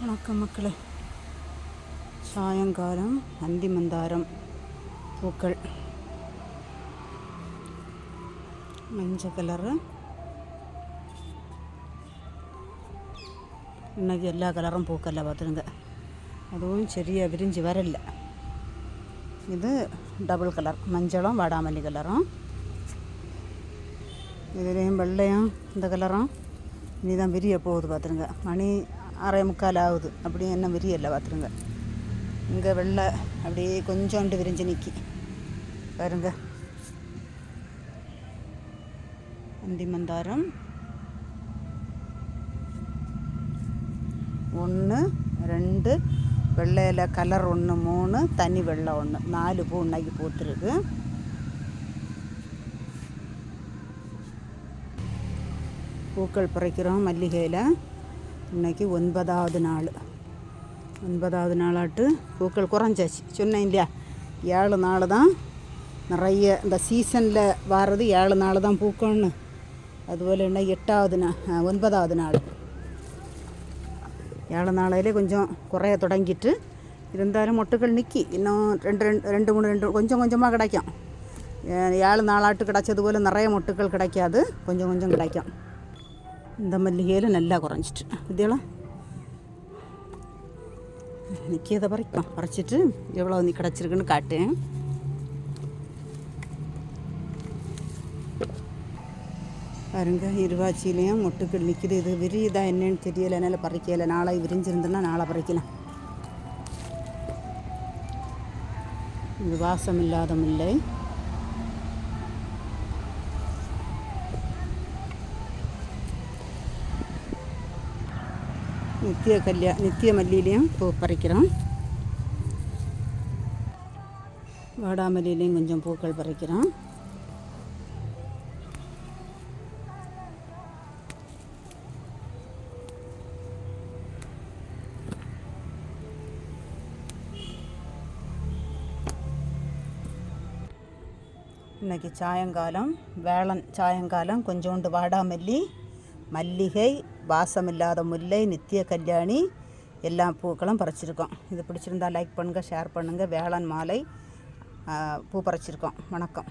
வணக்கம் மக்களே. சாயங்காலம் நந்தி மந்தாரம் பூக்கள். மஞ்சள் கலரு. இன்னைக்கு எல்லா கலரும் பூக்கல்ல பார்த்துருங்க. அதுவும் சரியாக விரிஞ்சு வரல. இது டபுள் கலர். மஞ்சளும் வாடாமல்லி கலரும். இதுலேயும் வெள்ளையும் இந்த கலரும். இனி தான் விரிய போகுது பார்த்துருங்க. மணி அரை முக்கால் ஆகுது. அப்படி என்ன விரியல பார்த்துருங்க. இங்கே வெள்ளை அப்படியே கொஞ்சோண்டு விரிஞ்சு நிற்கி பாருங்க. அந்தி மந்தாரம். ஒன்று ரெண்டு வெள்ளையில் கலர் ஒன்று மூணு தனி வெள்ளை ஒன்று. நாலு பூ இன்னைக்கு பூத்துருக்கு. பூக்கள் பறிக்கிறோம் மல்லிகையில் இன்றைக்கி ஒன்பதாவது நாள். ஒன்பதாவது நாளாட்டு பூக்கள் குறைஞ்சாச்சு. சொன்னேன் இல்லையா? ஏழு நாள் தான் நிறைய இந்த சீசனில் வாரது ஏழு நாள் தான் பூக்கணும்னு அதுபோல் என்ன எட்டாவது நாள் ஒன்பதாவது நாள். ஏழு நாளையிலே கொஞ்சம் குறைய தொடங்கிட்டு இருந்தாலும் மொட்டுக்கள் நிற்கி இன்னும் ரெண்டு ரெண்டு ரெண்டு மூணு ரெண்டு கொஞ்சம் கொஞ்சமாக கிடைக்கும். ஏழு நாளாட்டு கிடைச்சது போல் நிறைய மொட்டுக்கள் கிடைக்காது. கொஞ்சம் கொஞ்சம் கிடைக்கும். இந்த மல்லிகையில் நல்லா குறைஞ்சிட்டு. இதெல்லாம் நிற்கிறத பறிக்கும் பறிச்சிட்டு எவ்வளோ நீ கிடச்சிருக்குன்னு காட்டேன் பாருங்க இருவாச்சியிலையும் மொட்டுக்கள் நிற்கிது இது விரியுதா என்னன்னு தெரியல. என்னால் பறிக்கலை. நாளை விரிஞ்சிருந்தேன்னா நாளை பறிக்கலாம். இது வாசம் இல்லாத முல்லை. நித்திய கல்யா நித்திய மல்லியிலையும் பூ பறிக்கிறோம். வாடாமல்லியிலையும் கொஞ்சம் பூக்கள் பறிக்கிறோம். இன்னைக்கு சாயங்காலம் வேளன் சாயங்காலம் கொஞ்சோண்டு வாடாமல்லி மல்லிகை வாசமில்லாத முல்லை நித்திய கல்யாணி எல்லா பூக்களும் பறிச்சிருக்கோம். இது பிடிச்சிருந்தா லைக் பண்ணுங்கள் ஷேர் பண்ணுங்கள் வேளன் மாலை பூ பறிச்சிருக்கோம். வணக்கம்.